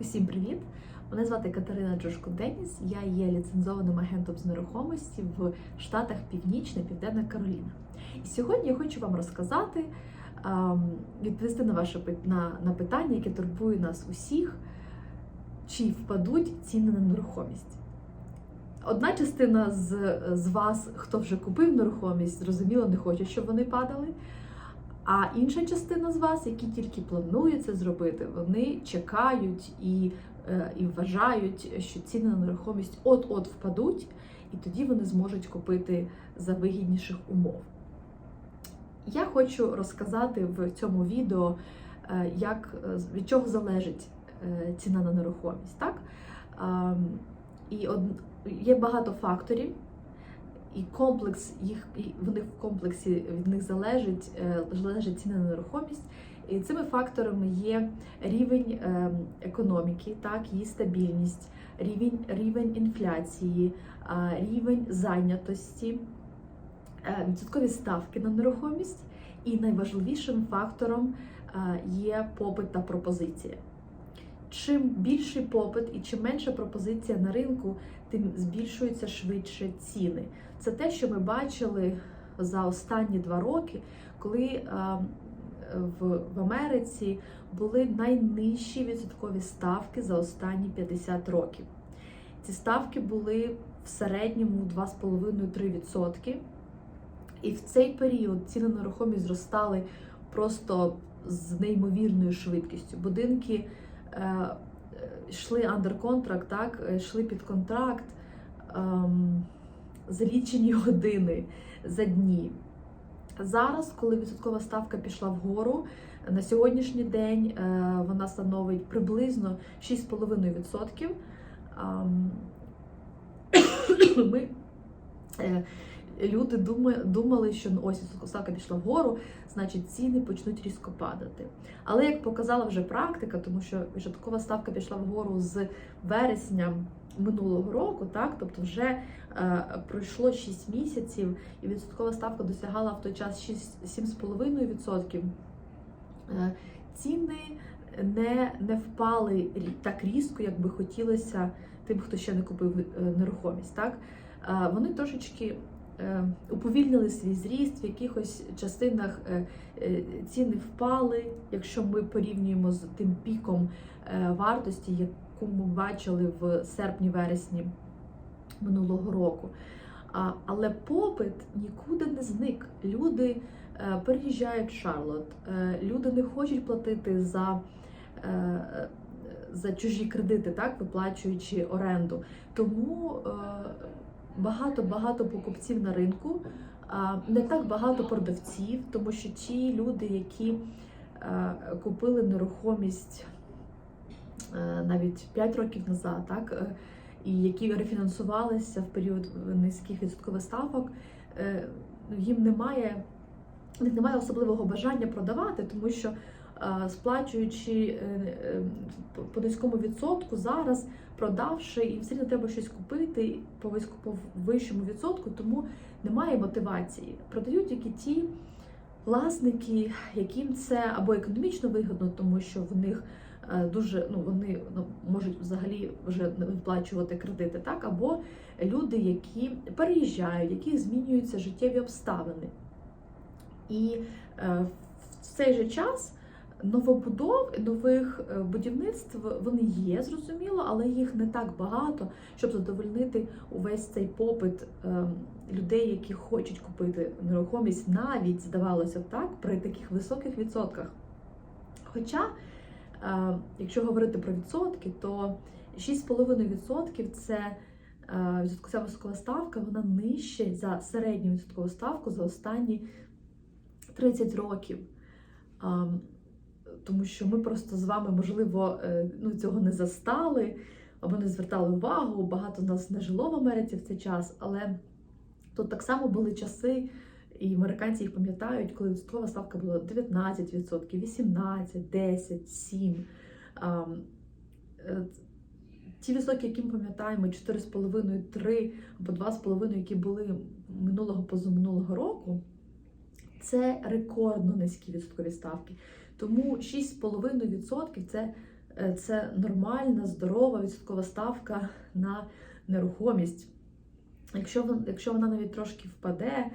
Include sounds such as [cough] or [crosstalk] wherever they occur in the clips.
Усім привіт! Мене звати Катерина Джошко Деніс. Я є ліцензованим агентом з нерухомості в Штатах Північна Південна Кароліна. І сьогодні я хочу вам розказати, відповісти на ваше на, на питання, яке турбує нас усіх, чи впадуть ціни на нерухомість. Одна частина з, з вас, хто вже купив нерухомість, зрозуміло, не хоче, щоб вони падали. А інша частина з вас, які тільки планують це зробити, вони чекають і, е, і вважають, що ціни на нерухомість от-от впадуть, і тоді вони зможуть купити за вигідніших умов. Я хочу розказати в цьому відео, е, як, е, від чого залежить ціна на нерухомість. Так? І є багато факторів, і комплекс їх і вони в комплексі від них залежить, е, залежить ціна на нерухомість. І цими факторами є рівень е, економіки, так, її стабільність, рівень, рівень інфляції, рівень зайнятості, е, відсоткові ставки на нерухомість, і найважливішим фактором є попит та пропозиція. Чим більший попит і чим менша пропозиція на ринку, тим збільшуються швидше ціни. Це те, що ми бачили за останні два роки, коли е, в, Америці були найнижчі відсоткові ставки за останні 50 років. Ці ставки були в середньому 2,5-3%. І в цей період ціни на нерухомість зростали просто з неймовірною швидкістю. Будинки йшли under contract, так, е, йшли під контракт ем, за лічені [laughs] години, за дні. Зараз, коли відсоткова ставка пішла вгору, на сьогоднішній день е, вона становить приблизно 6,5%. Ем, [coughs] Ми е, люди думали, що ну, ось пішла вгору, значить ціни почнуть різко падати. Але як показала вже практика, тому що відсоткова ставка пішла вгору з вересня минулого року, так тобто вже е, пройшло 6 місяців, і відсоткова ставка досягала в той час 6 7,5%. Е, ціни не, не впали так різко, як би хотілося тим, хто ще не купив е, нерухомість. Так? Е, Вони трошечки уповільнили свій зріст, в якихось частинах е, е, ціни впали, якщо ми порівнюємо з тим піком е, вартості, яку ми бачили в серпні-вересні минулого року. Але попит нікуди не зник. Люди е, переїжджають в Шарлот, е, люди не хочуть платити за. е, За чужі кредити, так виплачуючи оренду, тому е, багато-багато покупців на ринку, не так багато продавців, тому що ті люди, які е, купили нерухомість е, навіть 5 років назад, так, е, і які рефінансувалися в період низьких відсоткових ставок, ну, їм немає, в них немає особливого бажання продавати, тому що сплачуючи е, е, по- низькому відсотку зараз, продавши, і все одно треба щось купити по вищому відсотку, тому немає мотивації. Продають тільки ті власники, яким це або економічно вигідно, тому що в них е, дуже ну вони ну, можуть взагалі вже виплачувати кредити, так або люди, які переїжджають, яких змінюються життєві обставини. І е, в цей же час новобудов, нових е, будівництв вони є, зрозуміло, але їх не так багато, щоб задовольнити увесь цей попит е, людей, які хочуть купити нерухомість, навіть здавалося б так, при таких високих відсотках. Хоча, е, якщо говорити про відсотки, то 6,5% це відсоткова високова ставка, вона нижче за середню відсоткову ставку за останні 30 років. Тому що ми просто з вами, можливо, е, ну, цього не застали або не звертали увагу. Багато нас не жило в Америці в цей час, але тут так само були часи, і американці їх пам'ятають, коли відсоткова ставка була 19%, 18%, 10%, 7%. А, е, Ті високі, які ми пам'ятаємо, 4,5, 3 або 2,5, які були минулого позаминулого року, це рекордно низькі відсоткові ставки. Тому 6,5% це е, це нормальна, здорова відсоткова ставка на нерухомість. Якщо якщо вона навіть трошки впаде,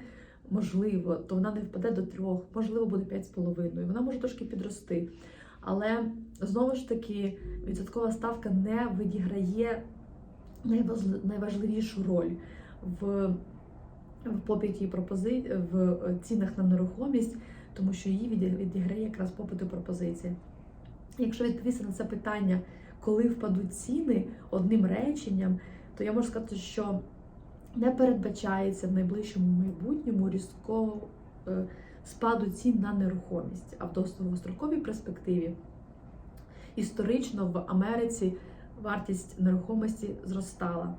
можливо, то вона не впаде до трьох, можливо, буде 5,5. Вона може трошки підрости. Але знову ж таки, відсоткова ставка не відіграє найважливішу роль в, в попиті пропози... в цінах на нерухомість, тому що її відіграє якраз попит і пропозиція. Якщо відповісти на це питання, коли впадуть ціни одним реченням, то я можу сказати, що не передбачається в найближчому майбутньому різкого е, спаду цін на нерухомість, а в довгостроковій перспективі історично в Америці вартість нерухомості зростала.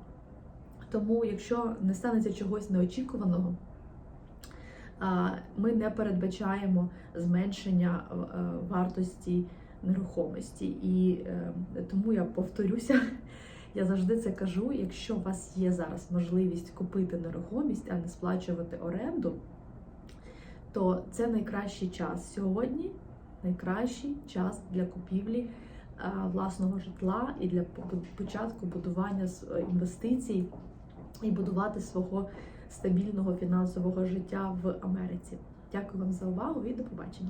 Тому, якщо не станеться чогось неочікуваного, ми не передбачаємо зменшення е, вартості нерухомості. І е, тому я повторюся, [laughs] я завжди це кажу: якщо у вас є зараз можливість купити нерухомість, а не сплачувати оренду, то це найкращий час сьогодні, найкращий час для купівлі е, власного житла і для початку будування інвестицій і будувати свого стабільного фінансового життя в Америці. Дякую вам за увагу і до побачення.